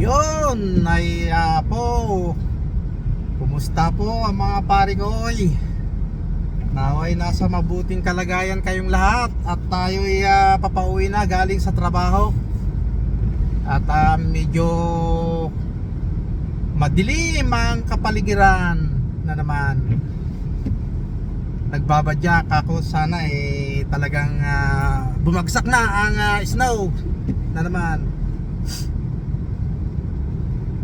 Yun, ay ah, po. Kumusta po ang mga paringoy? Naway nasa mabuting kalagayan kayong lahat at tayo ay ah, papauwi na galing sa trabaho. At ah, medyo madilim ang kapaligiran na naman. Nagbabadyak ako sana eh talagang ah, bumagsak na ang ah, snow na naman.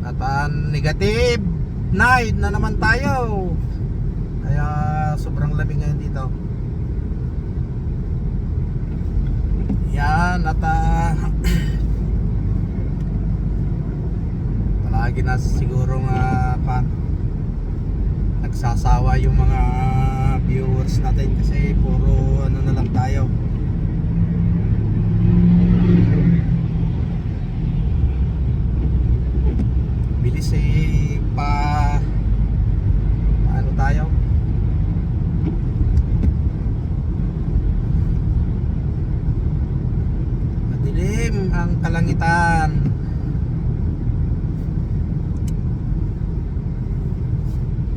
At ah, negative night na naman tayo. Kaya sobrang lamig ngayon dito. Yan at ah, palagi na siguro nga pa nagsasawa yung mga viewers natin kasi puro ano na lang tayo. Eh pa ano tayo? Madilim ang kalangitan.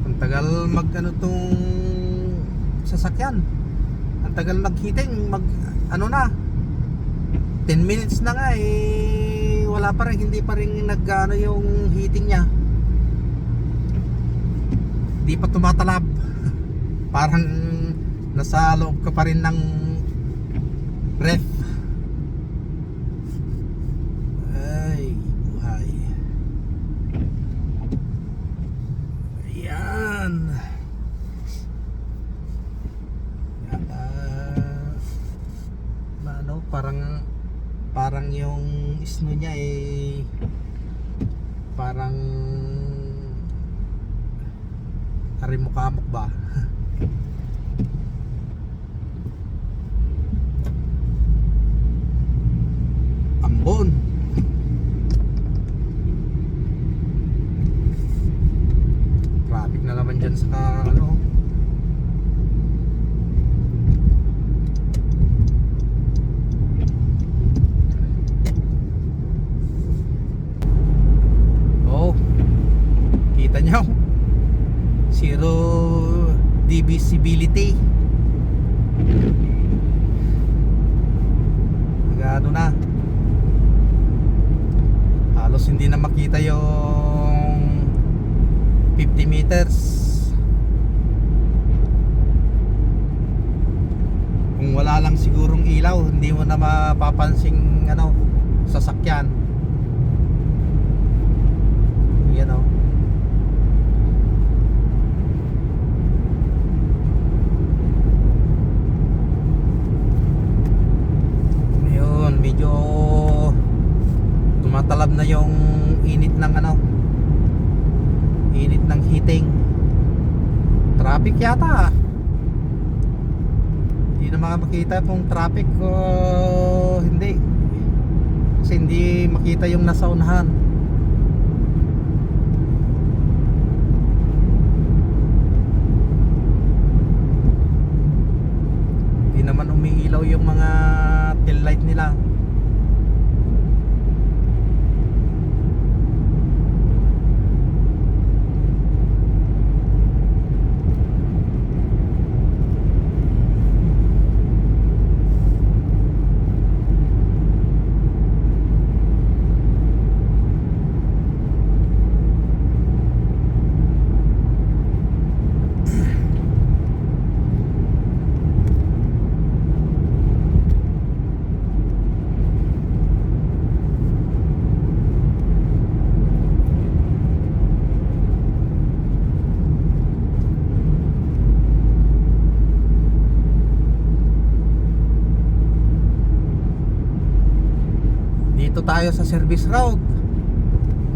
Ang tagal mag ano tong sasakyan? Ang tagal maghiting mag ano na? 10 minutes na nga eh wala pa rin hindi pa rin nagano yung heating niya. Di pa tumatalab. Parang nasa loob ka pa rin ng ref ay buhay ayan Yan, ah, ano parang parang yung snow niya eh parang harimukamok ba ambon traffic na naman dyan sa ano Oh, kita nyo? Zero divisibility. Ano na? Halos hindi na makita yung 50 meters. Kung wala lang sigurong ilaw, hindi mo na mapapansing ano, sasakyan. Yan o. Ayun, medyo tumatalab na yung init ng ano init ng heating traffic yata ah. hindi na makakita kung traffic o hindi. Kasi hindi makita yung nasa unahan Hindi naman umiilaw yung mga tail light nila. Dito tayo sa service road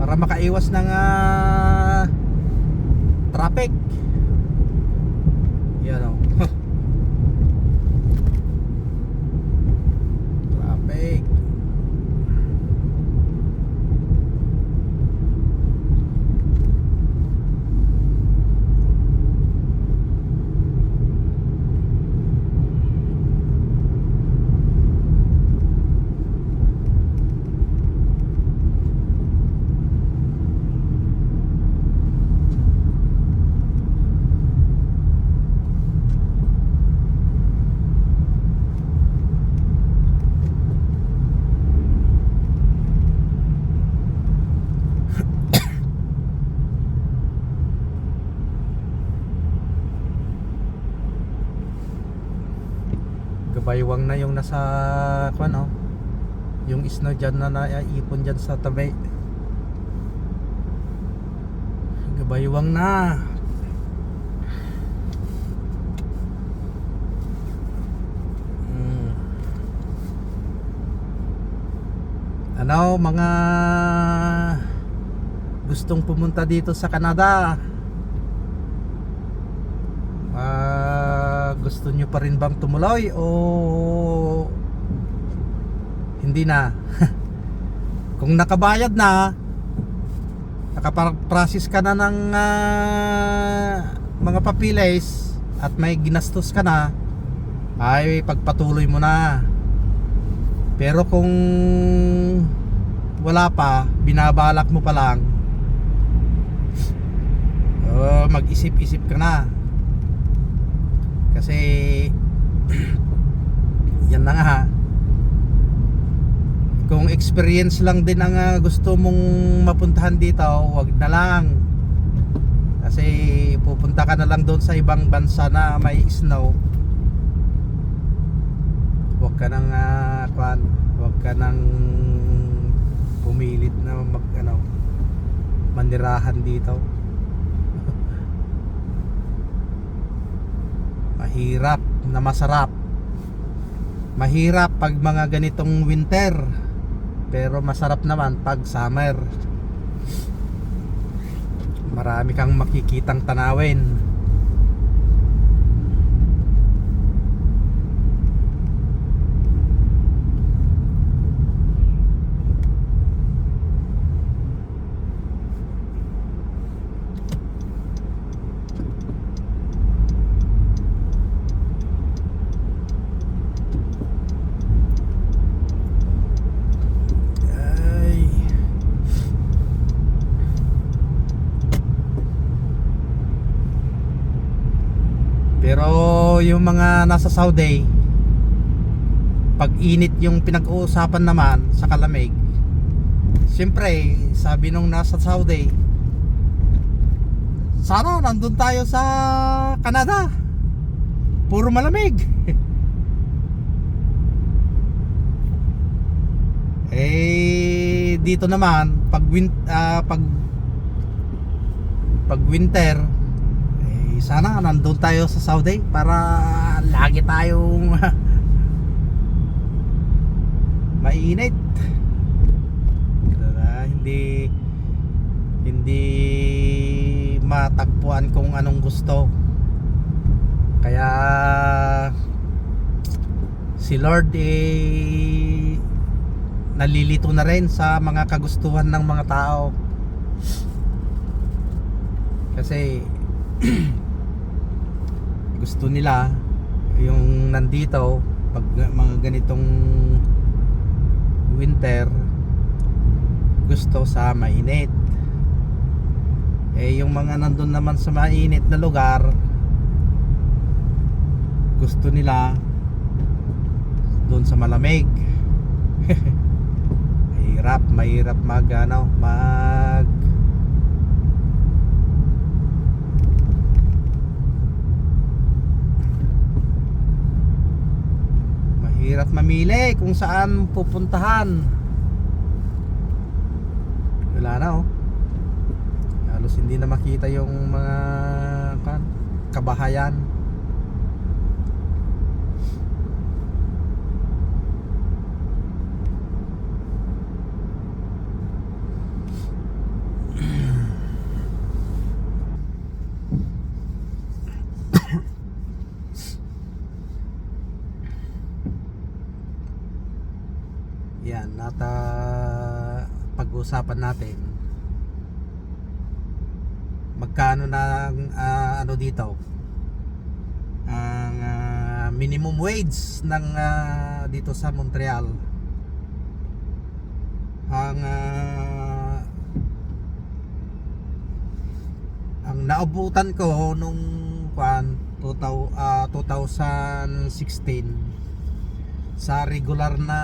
para makaiwas ng ah, traffic. Yan o. traffic. Gabaywang na yung nasa ano, yung snow dyan na naiipon dyan sa tabi. Gabaywang na. Mm. Ano mga gustong pumunta dito sa Canada? Gusto nyo pa rin bang tumuloy o hindi na? Kung nakabayad na, nakaprocess ka na ng ah, mga papiles at may ginastos ka na, ay pagpatuloy mo na. Pero kung wala pa, binabalak mo pa lang, oh, mag-isip-isip ka na. Kasi yan na nga. Kung experience lang din ang ah, gusto mong mapuntahan dito, wag na lang. Kasi pupunta ka na lang doon sa ibang bansa na may snow. Huwag ka nang uh, kwan, huwag ka nang pumilit na mag ano manirahan dito. Mahirap na masarap. Mahirap pag mga ganitong winter. Pero masarap naman pag summer. Marami kang makikitang tanawin. Ay. Pero yung mga nasa Saudi, pag init yung pinag-uusapan naman sa kalamig, siyempre, sabi nung nasa Saudi, sana nandun tayo sa Canada. Puro malamig. eh dito naman pag win, ah, pag pag winter eh sana nandun tayo sa Saudi para lagi tayong mainit. Diba? hindi hindi matagpuan kung anong gusto. Kaya si Lord eh nalilito na rin sa mga kagustuhan ng mga tao. Kasi gusto nila yung nandito pag mga ganitong winter gusto sa mainit. Eh yung mga nandun naman sa mainit na lugar gusto nila doon sa malamig. Mahirap mahirap mag ano mag mahirap mamili kung saan pupuntahan. Wala na oh. Halos hindi na makita yung mga kan, kabahayan Yan, at ah, pag-uusapan natin magkano na ang, ano dito? Ang ah, minimum wage ng ah, dito sa Montreal. Ang ah, ang naabutan ko nung kwan 2000, ah, 2016 sa regular na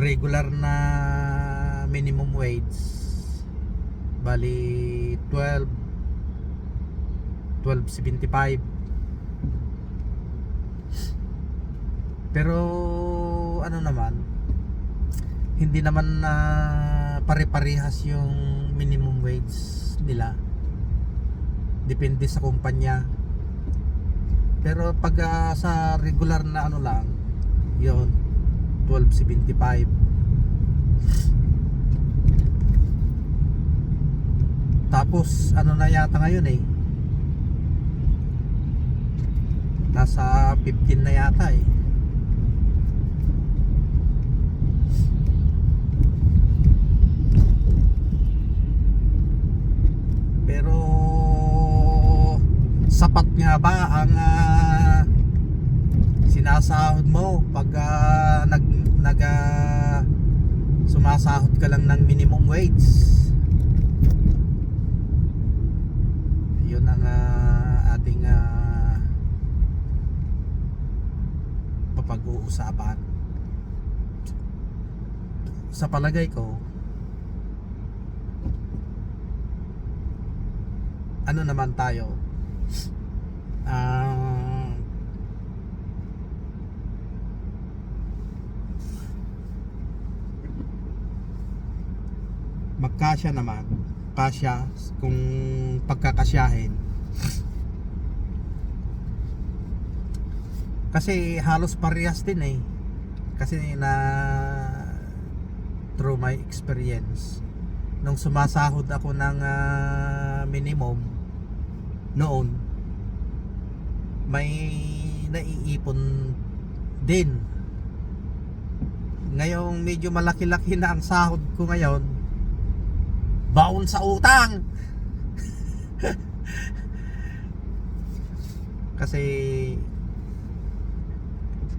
regular na minimum wage. Bali 12 12.75 Pero ano naman, hindi naman na pare-parehas yung minimum wage nila. Depende sa kumpanya. Pero pag ah, sa regular na ano lang, yon 12.75. Tapos ano na yata ngayon eh. Nasa 15 na yata eh. Pero sapat nga ba ang ah, sinasahod mo pag ah, nag nag ah, sumasahod ka lang ng minimum wage? Papag-uusapan. Sa palagay ko, ano naman tayo ah magkasya naman kasya kung pagkakasyahin kasi halos parehas din eh. Kasi na through my experience nung sumasahod ako ng ah, minimum noon may naiipon din. Ngayong medyo malaki-laki na ang sahod ko ngayon baon sa utang! Kasi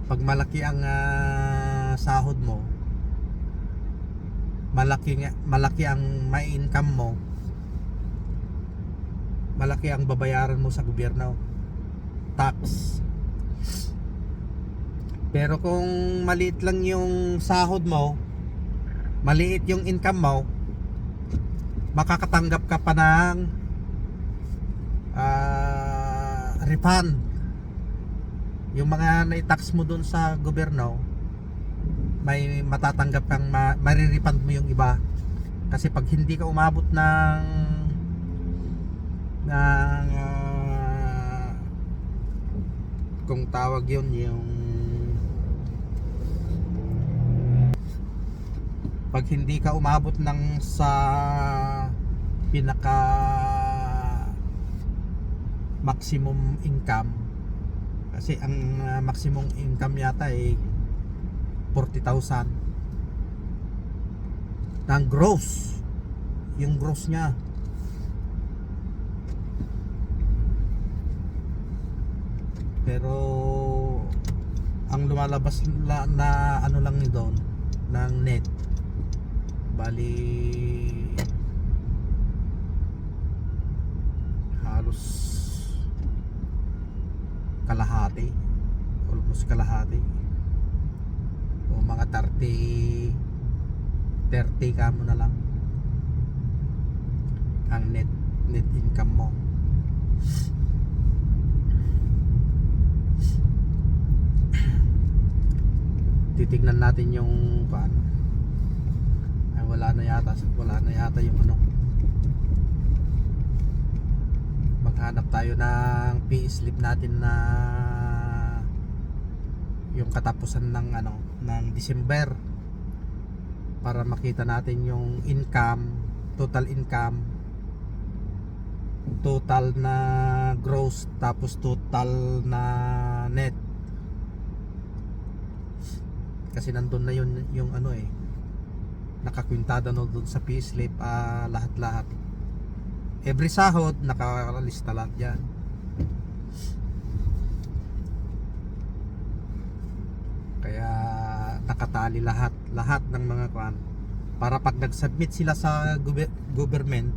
pag malaki ang ah, sahod mo malaki malaki ang may income mo malaki ang babayaran mo sa gobyerno tax. Pero kung maliit lang yung sahod mo maliit yung income mo makakatanggap ka pa ng ah, refund yung mga na-tax mo dun sa gobyerno may matatanggap kang ma- marirefund mo yung iba. Kasi pag hindi ka umabot ng ng ah, kung tawag yun yung pag hindi ka umabot ng sa pinaka maximum income kasi ang ah, maximum income yata ay 40,000 ng gross. Yung gross niya. Pero ang lumalabas na, na ano lang ni doon ng net bali halos kalahati. Almost kalahati. O mga 30 30 ka mo na lang. Ang net net income mo. Titignan natin yung kuan ay wala na yata wala na yata yung ano. Maghanap tayo ng pay slip natin na yung katapusan ng ano ng December para makita natin yung income total income total na gross tapos total na net. Kasi nandun na yun yung ano eh nakakwintada no dun sa payslip ah, lahat-lahat. Every sahod nakalista lahat yan kaya nakatali lahat lahat ng mga kwan. Para pag nag-submit sila sa government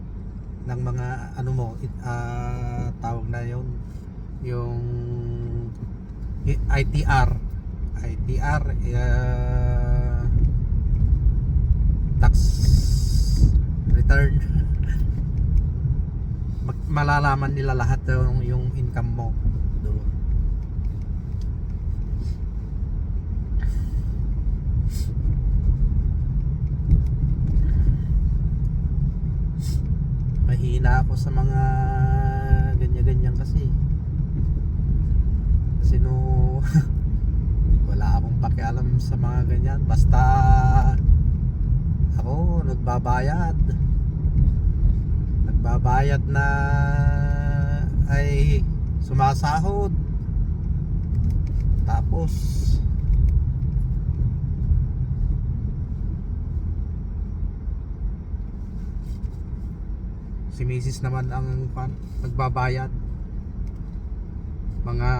ng mga ano mo ah, tawag na yon yung ITR ITR uh, tax return. Malalaman nila lahat yung, yung income mo doon sa mga ganyan-ganyan kasi. Kasi no wala akong pakialam sa mga ganyan. Basta ako nagbabayad. Nagbabayad na ay sumasahod. Tapos si Mrs. naman ang pan, nagbabayad. Mga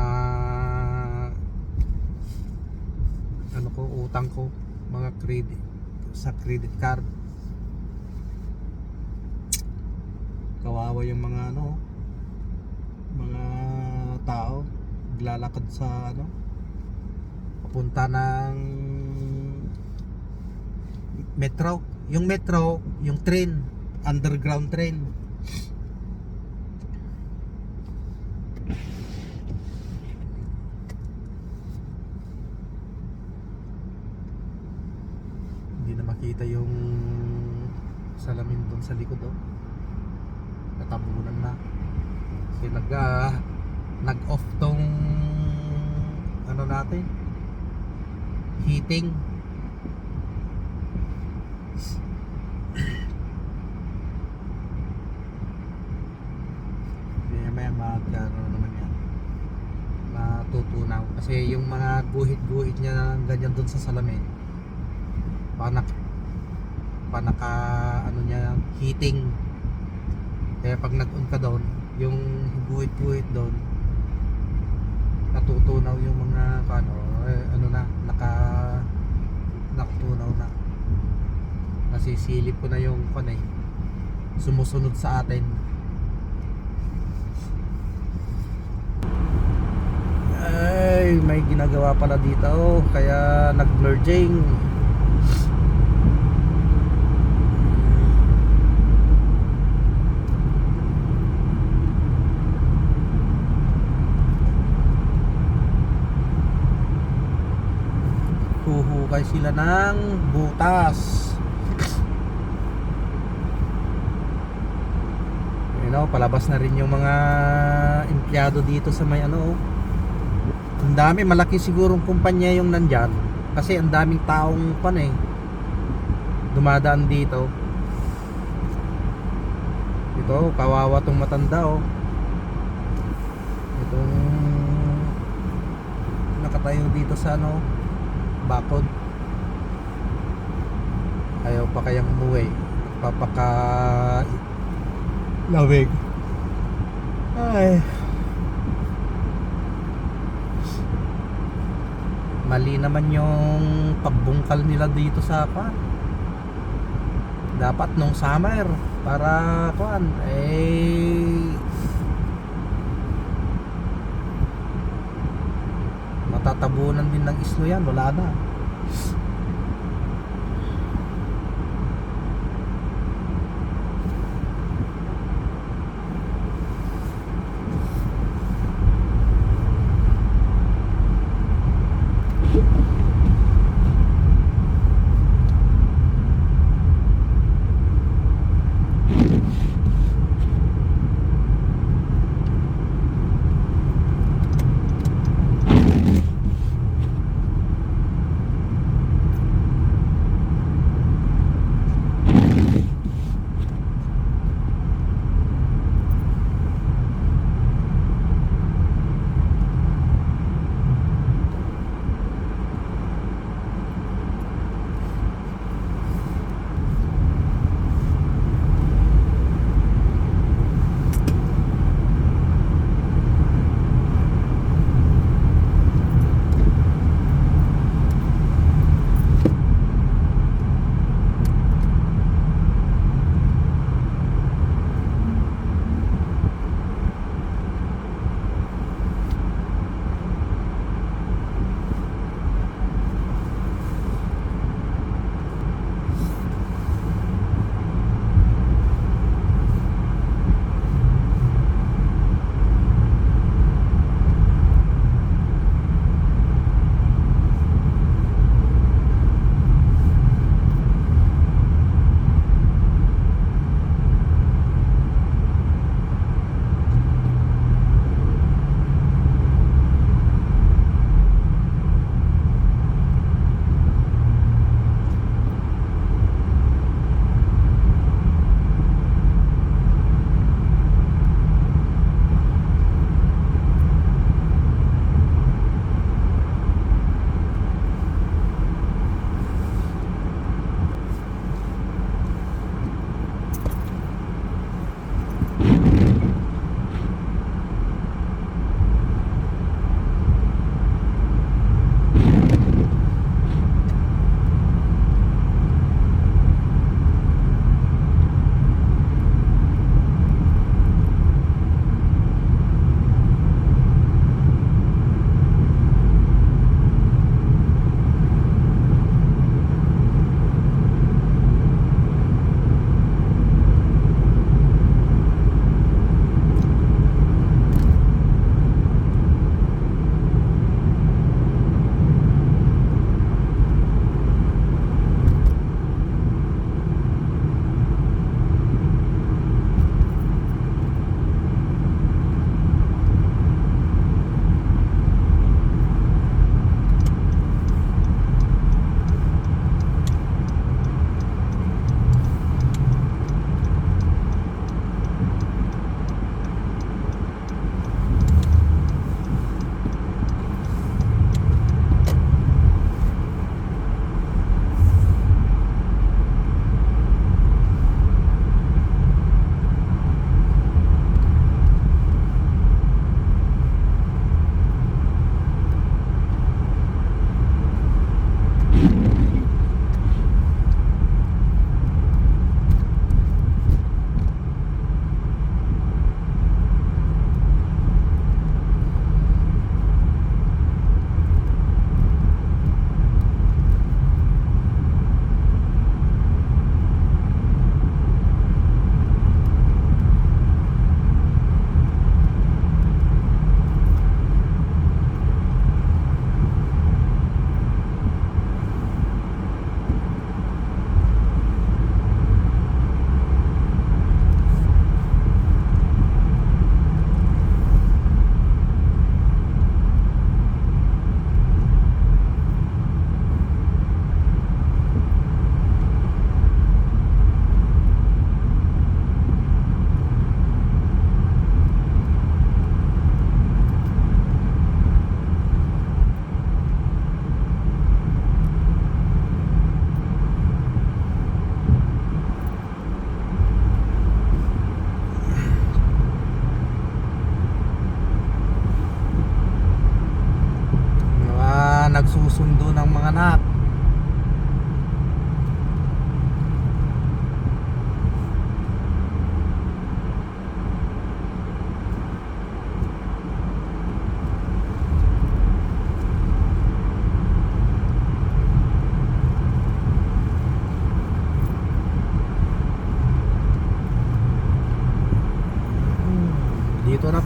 ano ko utang ko mga credit sa credit card. Kawawa yung mga ano mga tao naglalakad sa ano papunta ng metro. Yung metro yung train underground train hindi na makita yung salamin doon sa likod oh. natabunan na kasi nag ah, nag off tong ano natin heating Maya mag ano naman yan. Matutunaw kasi yung mga guhit-guhit niya na ganyan doon sa salamin panak panaka ano niya heating. Kaya pag nag-on ka doon yung guhit-guhit doon natutunaw yung mga ano eh, ano na naka nakatunaw na. Nasisilip ko na yung kan eh sumusunod sa atin ay may ginagawa pala dito. Kaya nag-merging huhukay sila ng butas. You know, palabas na rin yung mga empleyado dito sa may ano oh. Ang dami, malaki sigurong kumpanya yung nandyan. Kasi ang daming taong pan eh dumadaan dito. Ito, kawawa tong matanda oh. Itong nakatayo dito sa ano bakod. Ayaw pa kayang umuwi. Papaka lawig. Ay mali naman yung pagbungkal nila dito sa pa dapat nung summer para kuan eh matatabunan din ng islo yan wala na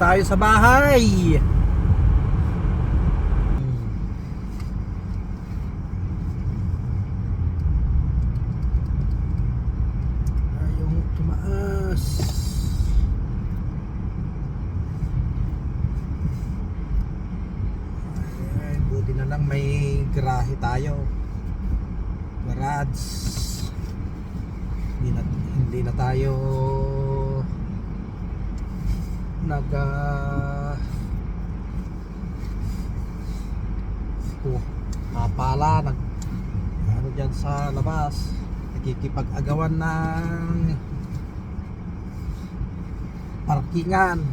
tayo sa bahay. Ayaw tumaas. Ayan, buti na lang may garahe tayo. Garage. Hindi na, hindi na tayo nag uh, oh, mapala nag ano dyan sa labas nakikipag-agawan ng parkingan